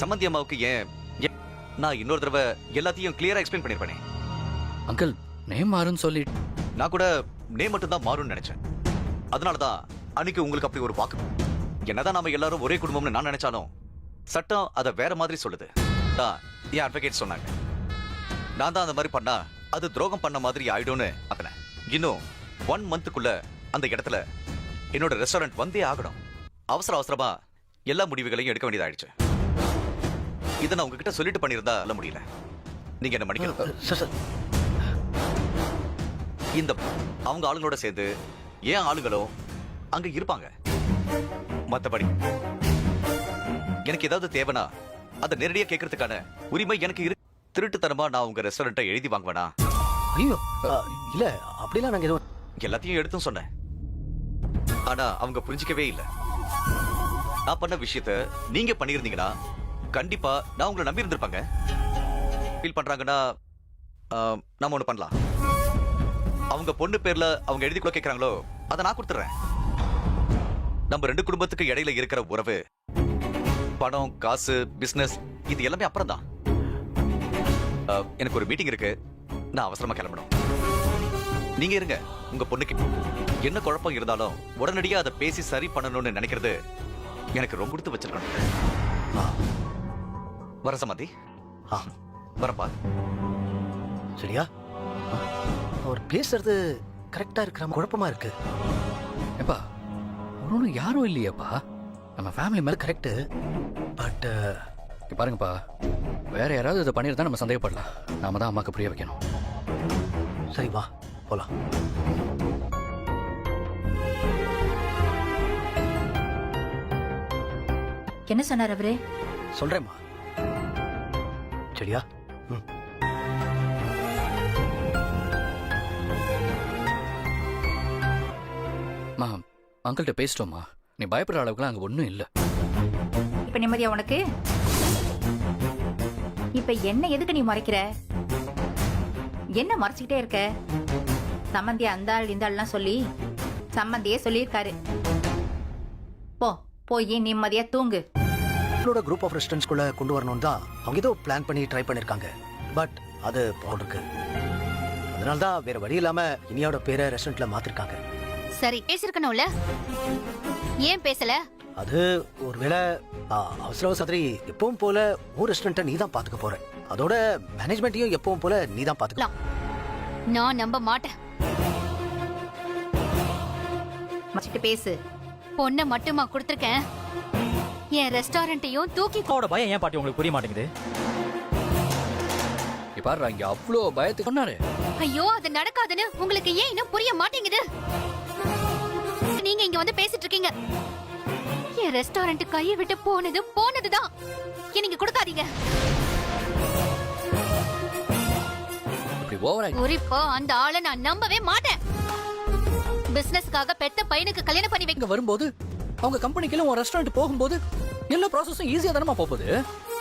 சம்மந்தி அம்மாவுக்கு ஏன் நான் இன்னொரு தடவை எல்லாத்தையும் கிளியரா எக்ஸ்பிளைன் பண்ணிருப்பேனே. அங்கிள் நேம் மாறுன்னு சொல்லி நான் கூட நே மட்டும் தான் மாறும்னு நினைச்சேன். அதனால தான் அன்னைக்கு உங்களுக்கு அப்படி ஒரு வாக்கு. என்னதான் நாம எல்லாரும் ஒரே குடும்பம்னு நான் நினைச்சாலும் சட்டம் அதை வேற மாதிரி சொல்லுது. தான் என் அட்வொகேட் சொன்னாங்க. நான் தான் அந்த மாதிரி பண்ணா அது துரோகம் பண்ண மாதிரி ஆயிடும்னு அத்தனை இன்னும் ஒன் மந்த்துக்குள்ள அந்த இடத்துல என்னோட ரெஸ்டாரண்ட் வந்தே ஆகணும். அவசர அவசரமா எல்லா முடிவுகளையும் எடுக்க வேண்டியதாயிடுச்சு. இதை நான் உங்ககிட்ட சொல்லிட்டு பண்ணியிருந்தா அல்ல முடியல. நீங்க என்ன மன்னிக்கணும்? Sir sir. இந்த அவங்க ஆளுங்களோட சேர்ந்து ஏன் ஆளுங்களும் அங்க இருப்பாங்க? மத்தபடி எனக்கு ஏதாவது தேவைனா அதை நேரடியா கேட்கறதுக்கான உரிமை எனக்கு இரு திருட்டுத்தனமா நான் உங்க ரெஸ்டாரண்ட்டை எழுதி வாங்குவேனா? ஐயோ ஆ, இல்ல அப்படிலாம் நாங்க எதுவும் எல்லாத்தையும் எடுத்தும் சொன்னேன். ஆனா அவங்க புரிஞ்சிக்கவே இல்ல. நான் பண்ண விஷயத்த நீங்க பண்ணியிருந்தீங்கன்னா கண்டிப்பா நான் உங்களை நம்பி இருந்திருப்பாங்க. ஃபீல் பண்றாங்கன்னா ஆ, நாம ஒண்ணு பண்ணலாம். அவங்க பொண்ணு பேர்ல அவங்க எழுதி கூட கேட்கறாங்களோ அதை நான் கொடுத்துறேன். நம்ம ரெண்டு குடும்பத்துக்கு இடையில இருக்கிற உறவு பணம் காசு பிசினஸ் இது எல்லாமே அப்புறம் தான். எனக்கு ஒரு மீட்டிங் இருக்கு. நான் அவசரமா கிளம்பணும். நீங்க இருங்க உங்க பொண்ணுக்கு. என்ன குழப்பம் இருந்தாலும் உடனடியா அதை பேசி சரி பண்ணணும்னு நினைக்கிறது எனக்கு ரொம்ப கொடுத்து வச்சிருக்கணும். ஆ, வர சமாதி. ஆ, வரப்பா சரியா? அவர் பேசுறது கரெக்டா இருக்கிற குழப்பமா இருக்கு. ஏப்பா ஒன்றும் யாரும் இல்லையேப்பா. நம்ம ஃபேமிலி மேல கரெக்ட் பட் இங்க பாருங்கப்பா வேற யாராவது இதை பண்ணியிருந்தா நம்ம சந்தேகப்படலாம். நாம தான் அம்மாக்கு புரிய வைக்கணும். சரி வா போலாம். என்ன சொன்னார் அவரு? சொல்றேம்மா. சரியா? மா. அங்கிள்கிட்ட பேசிட்டோம்மா. நீ பயப்படுற அளவுக்குலாம் அங்கே ஒன்றும் இல்லை. இப்ப நிம்மதியா உனக்கு? இப்ப என்ன எதுக்கு நீ மறைக்கிற? என்ன மறைச்சிக்கிட்டே இருக்க? சம்மந்தி அந்த ஆள் இந்த ஆள்லாம் சொல்லி சம்மந்தியே சொல்லியிருக்காரு. போ போய் நிம்மதியா தூங்கு. அவங்களோட குரூப் ஆஃப் ரெஸ்டாரண்ட்ஸ்குள்ள கொண்டு வரணும் தான் அவங்க ஏதோ பிளான் பண்ணி ட்ரை பண்ணிருக்காங்க. பட் அது போல் இருக்கு அதனால தான் வேற வழி இல்லாம இனியாவோட பேரை ரெஸ்டாரண்ட்ல மாத்திருக்காங்க. சரி பேசிருக்கணும்ல? ஏன் பேசல? அது ஒருவேளை அவசர அவசரி எப்பவும் போல உன் ரெஸ்டாரண்ட்டை நீ தான் பாத்துக்க போற. அதோட மேனேஜ்மெண்ட்டையும் எப்பவும் போல நீ தான் பாத்துக்கலாம் நான் நம்ப மாட்டேன். பேசு. பொண்ணை மட்டுமா கொடுத்துருக்கேன். என் ரெஸ்டாரண்ட்டையும் தூக்கி அப்பாவோட பயம் ஏன் பாட்டி உங்களுக்கு புரிய மாட்டேங்குது? பாருடா இங்கே அவ்வளோ பயத்துக்கு சொன்னாரு. ஐயோ அது நடக்காதுன்னு உங்களுக்கு ஏன் இன்னும் புரிய மாட்டேங்குது? நீங்க இங்க வந்து பேசிட்டு இருக்கீங்க. என் ரெஸ்டாரண்ட் கையை விட்டு போனது போனதுதான். நீங்க கொடுக்காதீங்க. இப்படி ஓவரா குறிப்பா அந்த ஆளை நான் நம்பவே மாட்டேன். பிசினஸ்க்காக பெத்த பையனுக்கு கல்யாணம் பண்ணி வைக்க இங்க வரும்போது அவங்க கம்பெனிக்கெல்லாம் உன் ரெஸ்டாரண்ட் போகும்போது எல்லா ப்ராசஸும் ஈஸியாக தானமா போகுது?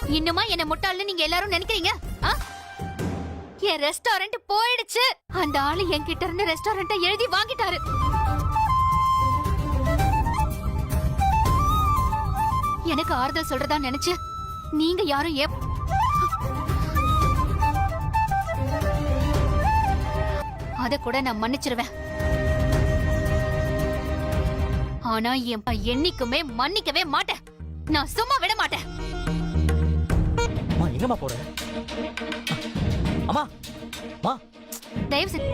இன்னுமா என்ன முட்டாள்னு நீங்க எல்லாரும் நினைக்கிறீங்க? ஆ? என் ரெஸ்டாரண்ட் போயிடுச்சு. அந்த ஆளு என்கிட்ட இருந்து ரெஸ்டாரண்ட்டை எழுதி வாங்கிட்டாரு. எனக்கு ஆறுதல் சொல்றதா நினைச்சு நீங்க யாரும் ஏ அத கூட நான் மன்னிச்சிருவேன். ஆனா என் என்னைக்குமே மன்னிக்கவே மாட்டேன். நான் சும்மா விட மாட்டேன். அம்மா எங்கம்மா போற? அம்மா அம்மா. தயவு செஞ்சு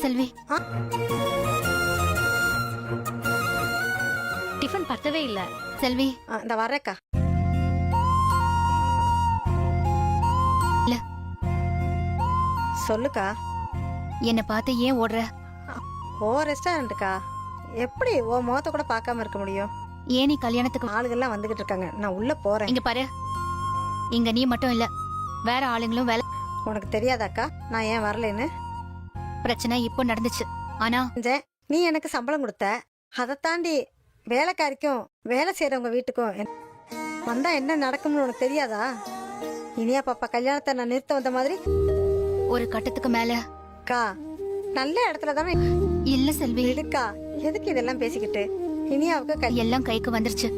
செல்வி. பத்தவே இல்ல. செல்வி. இந்த வரேக்கா. சொல்லுக்கா. என்ன பார்த்து ஏன் ஓடுற? ஓ ரெஸ்டாரண்ட்டுக்கா. எப்படி ஓ முகத்தை கூட பார்க்காம இருக்க முடியும்? ஏன் நீ கல்யாணத்துக்கு ஆளுகள்லாம் வந்துகிட்டு இருக்காங்க. நான் உள்ள போறேன். இங்க பாரு. இங்க நீ மட்டும் இல்ல. வேற ஆளுங்களும் வேலை உனக்கு தெரியாதாக்கா? நான் ஏன் வரலைன்னு? பிரச்சனை இப்போ நடந்துச்சு. ஆனா. நீ எனக்கு சம்பளம் கொடுத்த. அதை தாண்டி வேலைக்காரிக்கும் வேலை செய்யறவங்க வீட்டுக்கும் என்- வந்தா என்ன நடக்கும்னு உனக்கு தெரியாதா? இனியா பாப்பா கல்யாணத்தை நான் நிறுத்த வந்த மாதிரி? ஒரு கட்டத்துக்கு மேல. அக்கா நல்ல இடத்துல தானே இல்ல செல்வி. இருக்கா எதுக்கு இதெல்லாம் பேசிக்கிட்டு? இனியாவுக்கு கல்யாணம் எல்லாம் கைக்கு வந்துருச்சு.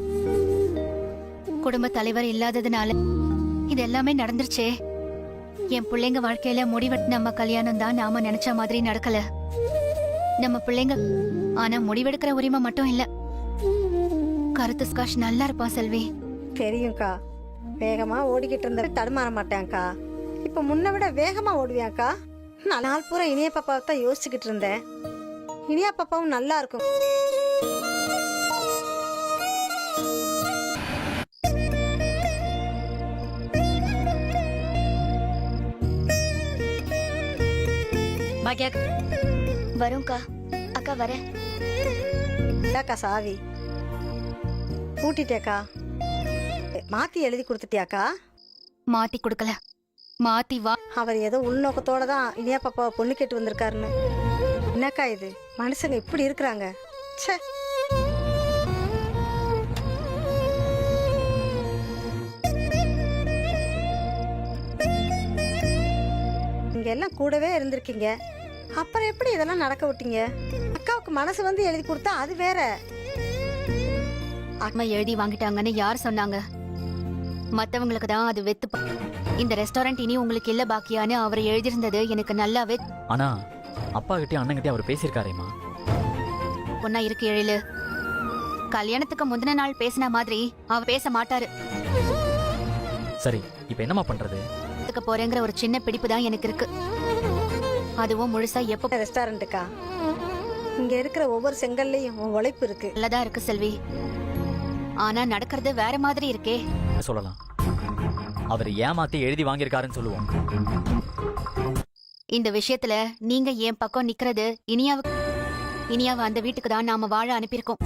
குடும்ப தலைவர் இல்லாததுனால இது எல்லாமே நடந்துருச்சே. என் பிள்ளைங்க வாழ்க்கையில முடிவெட்டு நம்ம கல்யாணம் தான் நாம நினைச்ச மாதிரி நடக்கல. நம்ம பிள்ளைங்க ஆனா முடிவெடுக்கிற உரிமை மட்டும் இல்ல. கருத்து ஸ்காஷ் நல்லா இருப்பான் செல்வி. தெரியும்க்கா. வேகமா ஓடிக்கிட்டு இருந்த தடுமாற மாட்டேன்க்கா. இப்ப முன்ன விட வேகமா ஓடுவியாக்கா? நான் நாள் பூரா இனிய பாப்பாவை தான் யோசிச்சுக்கிட்டு இருந்தேன். இனியா பாப்பாவும் நல்லா இருக்கும் பாக்யா வரும்க்கா. அக்கா வரேன் இதாக்கா சாவி பூட்டிட்டேக்கா. மாத்தி எழுதி கொடுத்துட்டியாக்கா? மாத்தி கொடுக்கல. மாத்தி வா. அவர் ஏதோ உள்நோக்கத்தோட தான் இனியா பாப்பாவை பொண்ணு கேட்டு வந்திருக்காருன்னு. என்னக்கா இது? மனுஷங்க இப்படி இருக்கிறாங்க. ச்சே. நீங்க எல்லாம் கூடவே இருந்திருக்கீங்க. அப்புறம் எப்படி இதெல்லாம் நடக்க விட்டீங்க? அக்காவுக்கு மனசு வந்து எழுதி கொடுத்தா அது வேற. ஆத்மா எழுதி வாங்கிட்டாங்கன்னு யார் சொன்னாங்க? மத்தவங்களுக்கு தான் அது வெத்து ப- இந்த ரெஸ்டாரண்ட் இனி உங்களுக்கு இல்ல பாக்கியான்னு அவர் எழுதியிருந்தது எனக்கு நல்லாவே ஆனா அப்பா கிட்டயும் அண்ணன் அவர் பேசியிருக்காரேம்மா. பொண்ணா இருக்கு எழிலு. கல்யாணத்துக்கு முந்தின நாள் பேசின மாதிரி அவர் பேச மாட்டாரு. சரி இப்போ என்னம்மா பண்றது? இதுக்கு போறேங்கிற ஒரு சின்ன பிடிப்பு தான் எனக்கு இருக்கு. அதுவும் முழுசா எப்ப ரெஸ்டாரண்ட்டுக்கா இங்க இருக்கிற ஒவ்வொரு செங்கல்லையும் உன் உழைப்பு இருக்கு. நல்லதா இருக்கு செல்வி. ஆனா நடக்கிறது வேற மாதிரி இருக்கே. சொல்லலாம். அவர் ஏமாத்தி எழுதி வாங்கியிருக்காருன்னு சொல்லுவோம். இந்த விஷயத்துல நீங்க என் பக்கம் நிக்கிறது இனியாவுக்கு இனியாவை அந்த வீட்டுக்கு தான் நாம வாழ அனுப்பியிருக்கோம்.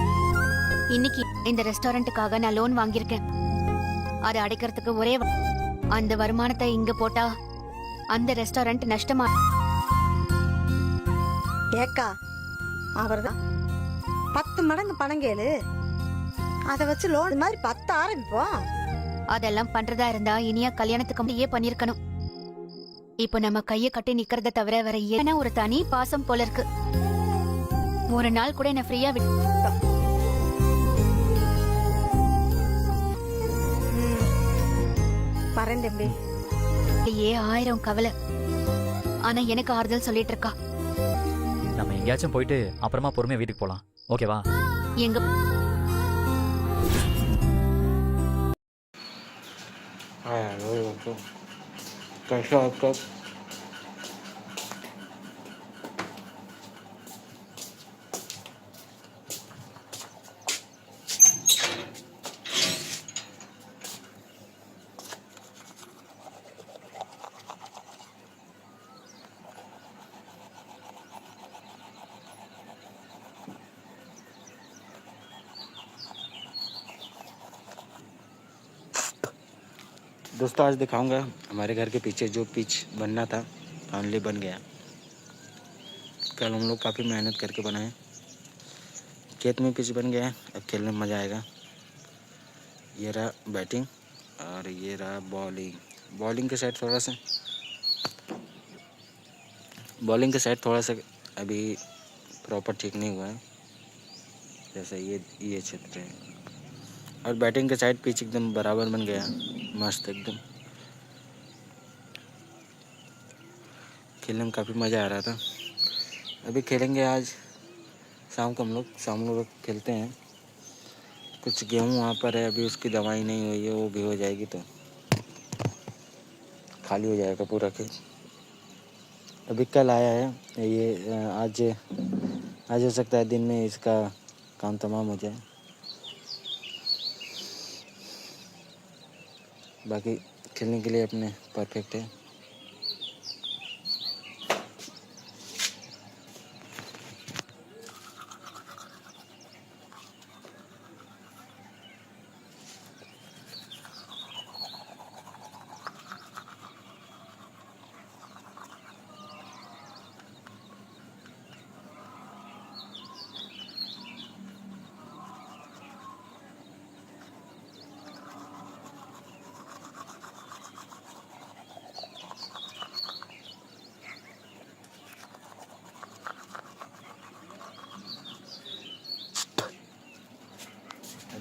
இன்னைக்கு இந்த ரெஸ்டாரண்ட்டுக்காக நான் லோன் வாங்கியிருக்கேன். அதை அடைக்கிறதுக்கு ஒரே அந்த வருமானத்தை இங்க போட்டா அந்த ரெஸ்டாரண்ட் நஷ்டமா ஏக்கா அவர்தான். பத்து மடங்கு பணம் கேளு. அதை வச்சு லோன் மாதிரி பத்து ஆரம்பிப்போம். அதெல்லாம் பண்றதா இருந்தா இனியா கல்யாணத்துக்கு முந்தையே பண்ணிருக்கணும். இப்போ நம்ம கைய கட்டி நிக்கிறத தவிர வேற என்ன ஒரு தனி பாசம் போல இருக்கு. ஒரு நாள் கூட என்ன ஃப்ரீயா விட்டு வரேன் தம்பி. ஏ ஆயிரம் கவலை. ஆனா எனக்கு ஆறுதல் சொல்லிட்டு இருக்கா. நம்ம எங்கேயாச்சும் போயிட்டு அப்புறமா பொறுமையா வீட்டுக்கு போகலாம் ஓகேவா எங்க கஷா கப் दोस्तों, आज दिखाऊँगा हमारे घर के पीछे जो पिच बनना था, फाइनली बन गया। कल हम लोग काफ़ी मेहनत करके बनाए। खेत में पिच बन गया, अब खेलने में मज़ा आएगा। ये रहा बैटिंग और ये रहा बॉलिंग। बॉलिंग के साइड थोड़ा सा बॉलिंग के साइड थोड़ा सा अभी प्रॉपर ठीक नहीं हुआ है। जैसे ये ये क्षेत्र है। और बैटिंग के साइड पिच एकदम बराबर बन गया। मस्त एकदम। खेलने में काफ़ी मज़ा आ रहा था। अभी खेलेंगे आज। शाम को हम लोग, शाम लोग खेलते हैं। कुछ गेहूँ वहाँ पर है, अभी उसकी दवाई नहीं हुई है, वो भी हो जाएगी तो। खाली हो जाएगा पूरा खेत अभी कल आया है, ये आज आज हो सकता है दिन में इसका काम तमाम हो जाए। बाकी खेलने के लिए अपने परफेक्ट है।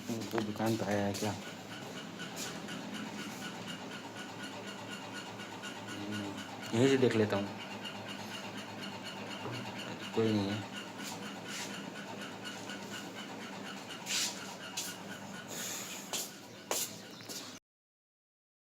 दुकान पे आया है क्या नहीं, यहीं से देख लेता हूँ कोई नहीं है